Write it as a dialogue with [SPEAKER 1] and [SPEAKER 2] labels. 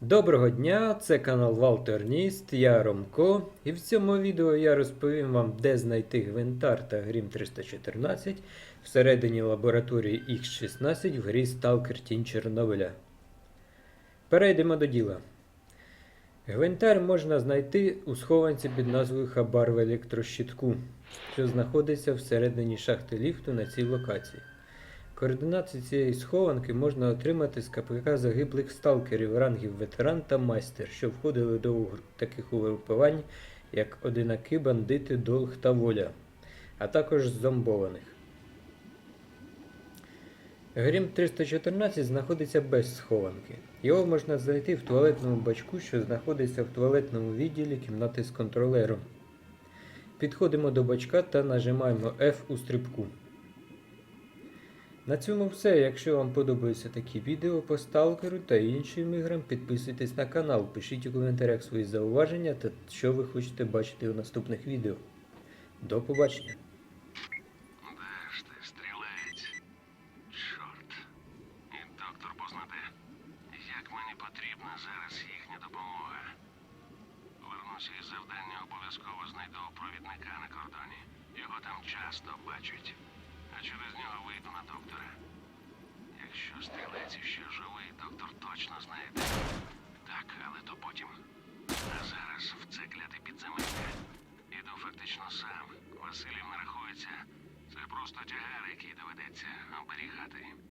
[SPEAKER 1] Доброго дня, це канал Валтерніст, я Ромко, і в цьому відео я розповім вам, де знайти гвинтар та Грім 314 всередині лабораторії X16 в грі Stalker Тінь Чорнобиля. Перейдемо до діла. Гвинтар можна знайти у схованці під назвою Хабар в електрощитку, що знаходиться всередині шахти ліфту на цій локації. Координати цієї схованки можна отримати з КПК загиблих сталкерів рангів ветеран та майстер, що входили до таких угрупувань, як одинаки, бандити, долг та воля, а також зомбованих. Грім 314 знаходиться без схованки. Його можна знайти в туалетному бачку, що знаходиться в туалетному відділі кімнати з контролером. Підходимо до бачка та нажимаємо F у стрибку. На цьому все. Якщо вам подобаються такі відео по сталкеру та іншим іграм, підписуйтесь на канал, пишіть у коментарях свої зауваження та що ви хочете бачити у наступних відео. До побачення!
[SPEAKER 2] Де ж ти, стрілець? Чорт. І доктор познаде, як мені потрібна зараз їхня допомога. Вернуся із завдання, обов'язково знайду провідника на кордоні. Його там часто бачать. А через нього вийду на доктора. Стрілець ще живий, доктор точно знаєте. Так, але то потім. А зараз в це кляте підземелля. Іду фактично сам. Василів не рахується. Це просто тягар, який доведеться оберігати.